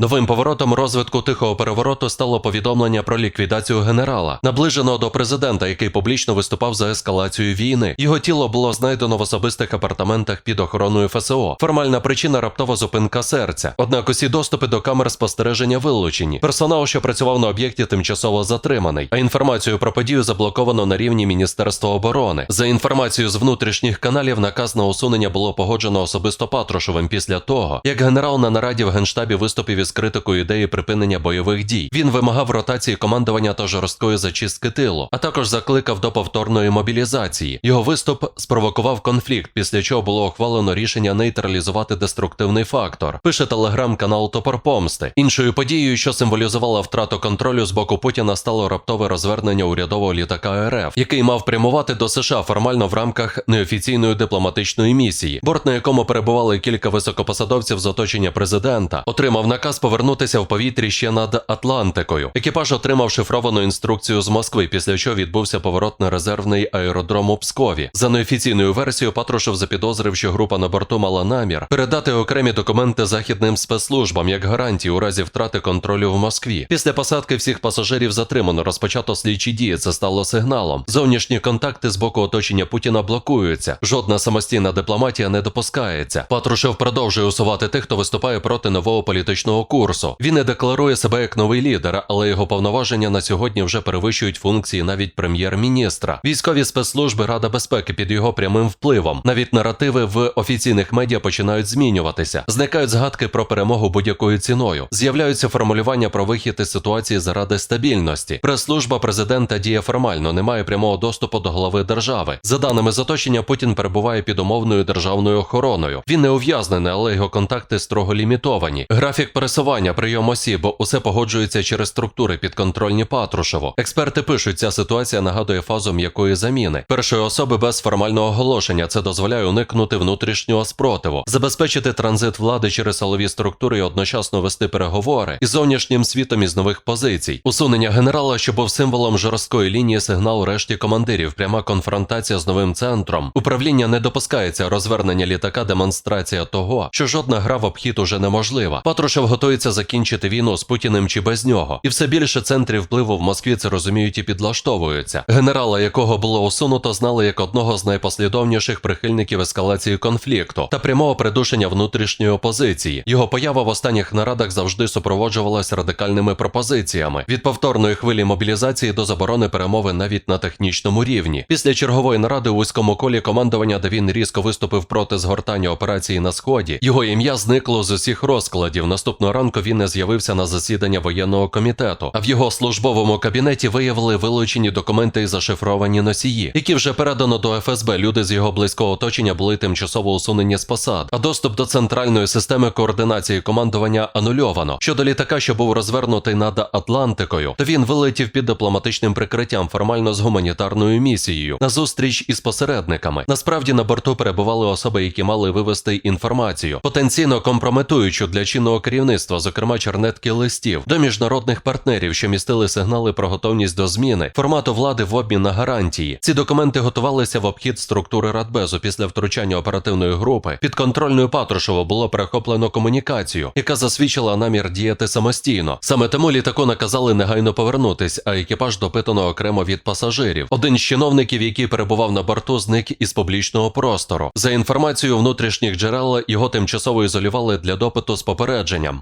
Новим поворотом розвитку тихого перевороту стало повідомлення про ліквідацію генерала, наближеного до президента, який публічно виступав за ескалацію війни. Його тіло було знайдено в особистих апартаментах під охороною ФСО. Формальна причина раптова зупинка серця. Однак усі доступи до камер спостереження вилучені. Персонал, що працював на об'єкті, тимчасово затриманий. А інформацію про подію заблоковано на рівні Міністерства оборони. За інформацією з внутрішніх каналів, наказ на усунення було погоджено особисто Патрушевим після того, як генерал на нараді в генштабі виступив із критикою ідеї припинення бойових дій. Він вимагав ротації командування та жорсткої зачистки тилу, а також закликав до повторної мобілізації. Його виступ спровокував конфлікт, після чого було ухвалено рішення нейтралізувати деструктивний фактор. Пише телеграм-канал Топор Помсти. Іншою подією, що символізувала втрату контролю з боку Путіна, стало раптове розвернення урядового літака РФ, який мав прямувати до США формально в рамках неофіційної дипломатичної місії. Борт, на якому перебували кілька високопосадовців з оточення президента, отримав наказ повернутися в повітрі ще над Атлантикою. Екіпаж отримав шифровану інструкцію з Москви, після чого відбувся поворот на резервний аеродром у Пскові. За неофіційною версією, Патрушев запідозрив, що група на борту мала намір передати окремі документи західним спецслужбам як гарантії у разі втрати контролю в Москві. Після посадки всіх пасажирів затримано, розпочато слідчі дії. Це стало сигналом. Зовнішні контакти з боку оточення Путіна блокуються. Жодна самостійна дипломатія не допускається. Патрушев продовжує усувати тих, хто виступає проти нового політичного курсу. Він не декларує себе як новий лідер, але його повноваження на сьогодні вже перевищують функції навіть прем'єр-міністра. Військові спецслужби Рада безпеки під його прямим впливом. Навіть наративи в офіційних медіа починають змінюватися. Зникають згадки про перемогу будь-якою ціною. З'являються формулювання про вихід із ситуації заради стабільності. Прес-служба президента діє формально, не має прямого доступу до голови держави. За даними з оточення, Путін перебуває під умовною державною охороною. Він не ув'язнений, але його контакти строго лімітовані. Графік пересування, прийом осіб, усе погоджується через структури підконтрольні Патрушеву. Експерти пишуть, ця ситуація нагадує фазу м'якої заміни. Першої особи без формального оголошення це дозволяє уникнути внутрішнього спротиву, забезпечити транзит влади через силові структури і одночасно вести переговори із зовнішнім світом із нових позицій. Усунення генерала, що був символом жорсткої лінії, сигнал решті командирів, пряма конфронтація з новим центром. Управління не допускається розвернення літака, демонстрація того, що жодна гра в обхід уже неможлива. Патрушев готується закінчити війну з Путіним чи без нього, і все більше центрів впливу в Москві це розуміють і підлаштовуються. Генерала, якого було усунуто, знали як одного з найпослідовніших прихильників ескалації конфлікту та прямого придушення внутрішньої опозиції. Його поява в останніх нарадах завжди супроводжувалася радикальними пропозиціями від повторної хвилі мобілізації до заборони перемови навіть на технічному рівні. Після чергової наради у вузькому колі командування, де він різко виступив проти згортання операції на сході, його ім'я зникло з усіх розкладів. Наступного ранку він не з'явився на засідання воєнного комітету, а в його службовому кабінеті виявили вилучені документи і зашифровані носії, які вже передано до ФСБ. Люди з його близького оточення були тимчасово усунені з посад, а доступ до центральної системи координації командування анульовано. Щодо літака, що був розвернутий над Атлантикою, то він вилетів під дипломатичним прикриттям, формально з гуманітарною місією на зустріч із посередниками. Насправді на борту перебували особи, які мали вивести інформацію, потенційно компрометуючу для чинного керівництва, зокрема чернетки листів, до міжнародних партнерів, що містили сигнали про готовність до зміни формату влади в обмін на гарантії. Ці документи готувалися в обхід структури Радбезу після втручання оперативної групи. Під контрольною Патрушева було перехоплено комунікацію, яка засвідчила намір діяти самостійно. Саме тому літаку наказали негайно повернутись, а екіпаж допитано окремо від пасажирів. Один з чиновників, який перебував на борту, зник із публічного простору. За інформацією внутрішніх джерел, його тимчасово ізолювали для допиту з попередженням.